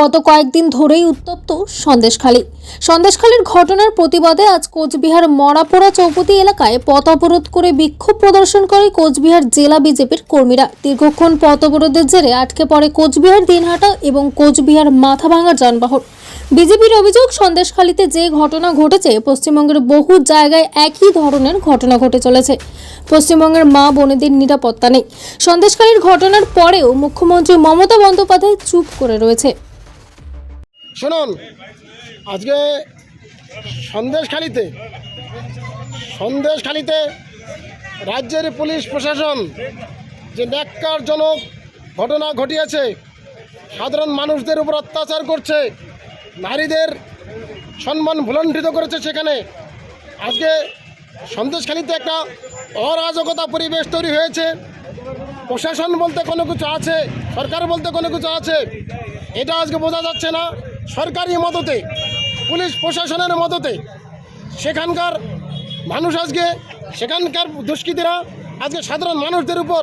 গত কয়েকদিন ধরেই উত্তপ্ত সন্দেশখালী। সন্দেশখালীর ঘটনার প্রতিবাদে আজ কোচবিহার মরাপোড়া চৌপতি এলাকায় পথ অবরোধ করে বিক্ষোভ প্রদর্শন করে কোচবিহার জেলা বিজেপির কর্মীরা। দীর্ঘক্ষণ পথ অবরোধের জেরে আটকে পড়ে কোচবিহার, দিনহাটা এবং কোচবিহার মাথাভাঙা যানবাহন। বিজেপির অভিযোগ, সন্দেশখালীতে যে ঘটনা ঘটেছে, পশ্চিমবঙ্গের বহু জায়গায় একই ধরনের ঘটনা ঘটে চলেছে। পশ্চিমবঙ্গের মা বোনেদের নিরাপত্তা নেই। সন্দেশখালীর ঘটনার পরেও মুখ্যমন্ত্রী মমতা বন্দ্যোপাধ্যায় চুপ করে রয়েছে। শুনুন, আজকে সন্দেশখালিতে সন্দেশখালিতে রাজ্যের পুলিশ প্রশাসন যে ন্যাক্কারজনক ঘটনা ঘটিয়েছে, সাধারণ মানুষদের উপর অত্যাচার করছে, নারীদের সম্মান ভুলণ্ঠিত করেছে সেখানে, আজকে সন্দেশখালিতে একটা অরাজকতা পরিবেশ তৈরি হয়েছে। প্রশাসন বলতে কোনো কিছু আছে, সরকার বলতে কোনো কিছু আছে, এটা আজকে বোঝা যাচ্ছে না। সরকারি মদতে, পুলিশ প্রশাসনের মদতে সেখানকার মানুষ আজকে, সেখানকার দুষ্কৃতীরা আজকে সাধারণ মানুষদের উপর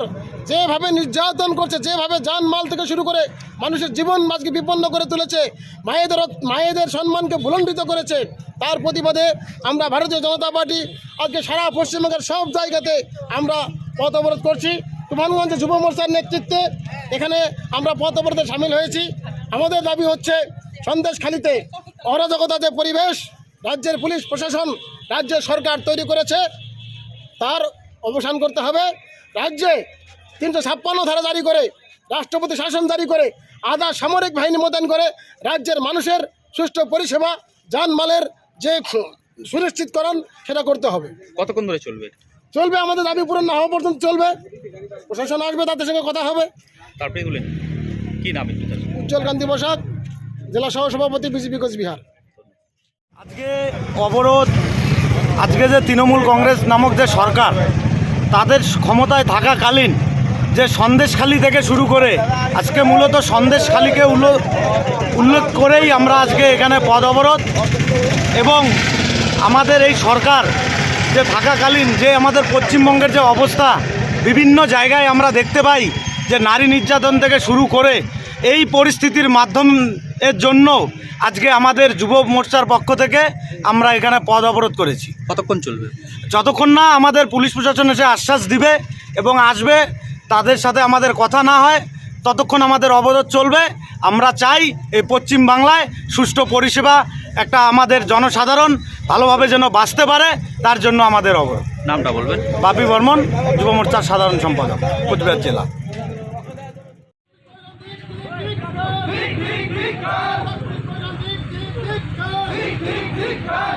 যেভাবে নির্যাতন করছে, যেভাবে জানমাল থেকে শুরু করে মানুষের জীবন আজকে বিপন্ন করে তুলেছে, মায়েদের মায়েদের সম্মানকে ভুলণ্ডিত করেছে, তার প্রতিবাদে আমরা ভারতীয় জনতা পার্টি আজকে সারা পশ্চিমবঙ্গের সব জায়গাতে আমরা পথ অবরোধ করছি। তুফানগঞ্জ যুব মোর্চার নেতৃত্বে এখানে আমরা পথ অবরোধে সামিল হয়েছি। আমাদের দাবি হচ্ছে সন্দেশখালিতে অরাজকতা যে পরিবেশ রাজ্যের পুলিশ প্রশাসন রাজ্যের সরকার তৈরি করেছে। তার অবসান করতে হবে। রাজ্যে তিনশো ছাপ্পান্ন ধারা জারি করে রাষ্ট্রপতি শাসন জারি করে আধা সামরিক বাহিনী মোতায়েন করে রাজ্যের মানুষের সুষ্ঠু পরিষেবা যানমালের যে সুনিশ্চিতকরণ সেটা করতে হবে। কতক্ষণ ধরে চলবে? চলবে আমাদের দাবি পূরণ না হওয়া পর্যন্ত চলবে। প্রশাসন আসবে তাদের সঙ্গে কথা হবে। তারপরে কি নাম উজ্জ্বল কান্তি বসাক জেলা সহসভাপতি বিজেপি কোচবিহার আজকে অবরোধ, আজকে যে তৃণমূল কংগ্রেস নামক যে সরকার, তাদের ক্ষমতায় থাকাকালীন যে সন্দেশখালি থেকে শুরু করে আজকে মূলত সন্দেশখালিকে উল্লো- উল্লেখ করেই আমরা আজকে এখানে পদ অবরোধ এবং আমাদের এই সরকার যে থাকাকালীন যে আমাদের পশ্চিমবঙ্গের যে অবস্থা, বিভিন্ন জায়গায় আমরা দেখতে পাই যে নারী নির্যাতন থেকে শুরু করে এই পরিস্থিতির মাধ্যম এর জন্য আজকে আমাদের যুব মোর্চার পক্ষ থেকে আমরা এখানে পদ অবরোধ করেছি। কতক্ষণ চলবে? যতক্ষণ না আমাদের পুলিশ প্রশাসন এসে আশ্বাস দিবে এবং আসবে তাদের সাথে আমাদের কথা না হয় ততক্ষণ আমাদের অবরোধ চলবে। আমরা চাই এই পশ্চিম বাংলায় সুষ্ঠু পরিষেবা একটা আমাদের জনসাধারণ ভালোভাবে যেন বাঁচতে পারে তার জন্য আমাদের অবরোধ। নামটা বলবেন? বাপি বর্মন যুব মোর্চার সাধারণ সম্পাদক কোচবিহার জেলা। ধিক ধিক ধিক ধিক ধিক ধিক ধিক ধিক ধিক ধিক ধিক